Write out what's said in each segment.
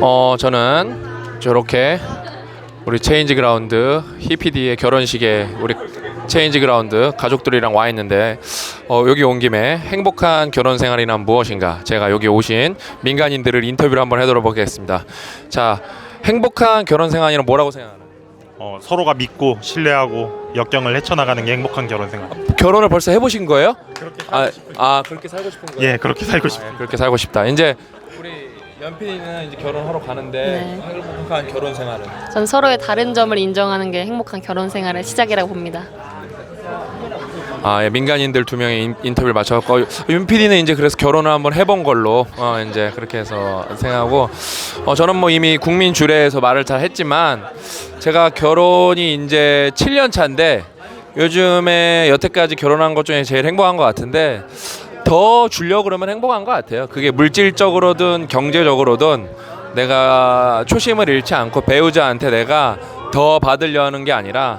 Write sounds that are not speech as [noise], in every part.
어 저는 저렇게 우리 체인지 그라운드 히피디의 결혼식에 우리 체인지 그라운드 가족들이랑 와 있는데 어, 여기 온 김에 행복한 결혼 생활이란 무엇인가 제가 여기 오신 민간인들을 인터뷰를 한번 해보도록 하겠습니다. 자 행복한 결혼 생활이란 뭐라고 생각하나요? 어, 서로가 믿고 신뢰하고 역경을 헤쳐나가는 게 행복한 결혼 생활. 결혼을 벌써 해보신 거예요? 그렇게 아, 아 그렇게 살고 싶은 거예요? 예, 그렇게 살고 싶어요. 네, 그렇게 살고 싶다. 이제 연필이는 이제 결혼하러 가는데 네. 행복한 결혼 생활은 전 서로의 다른 점을 인정하는 게 행복한 결혼 생활의 시작이라고 봅니다. 아, 예, 민간인들 두 명의 인, 인터뷰를 마쳤고 윤 PD는 이제 그래서 결혼을 한번 해본 걸로 어, 이제 그렇게 해서 생각하고 어, 저는 뭐 이미 국민 주례에서 말을 잘 했지만 제가 결혼이 이제 7년 차인데 요즘에 여태까지 결혼한 것 중에 제일 행복한 것 같은데 더 주려 그러면 행복한 것 같아요. 그게 물질적으로든 경제적으로든 내가 초심을 잃지 않고 배우자한테 내가 더 받으려는 게 아니라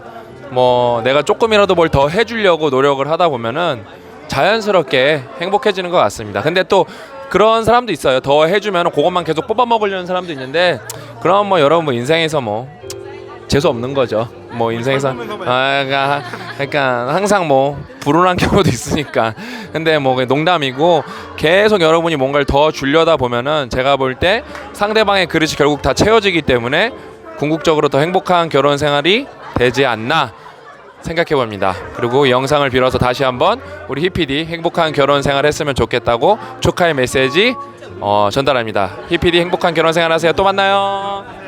뭐 내가 조금이라도 뭘 더 해주려고 노력을 하다 보면은 자연스럽게 행복해지는 것 같습니다. 근데 또 그런 사람도 있어요. 더 해주면 그것만 계속 뽑아 먹으려는 사람도 있는데 그럼 뭐 여러분 뭐 인생에서 뭐 재수 없는 거죠. 뭐 인생에서 아 그러니까, 그러니까 항상 뭐 불운한 [laughs] 경우도 있으니까. 근데 뭐 농담이고 계속 여러분이 뭔가를 더 주려다 보면은 제가 볼 때 상대방의 그릇이 결국 다 채워지기 때문에 궁극적으로 더 행복한 결혼 생활이 되지 않나 생각해 봅니다. 그리고 이 영상을 빌어서 다시 한번 우리 히피디 행복한 결혼 생활 했으면 좋겠다고 축하의 메시지 어, 전달합니다. 히피디 행복한 결혼 생활 하세요. 또 만나요.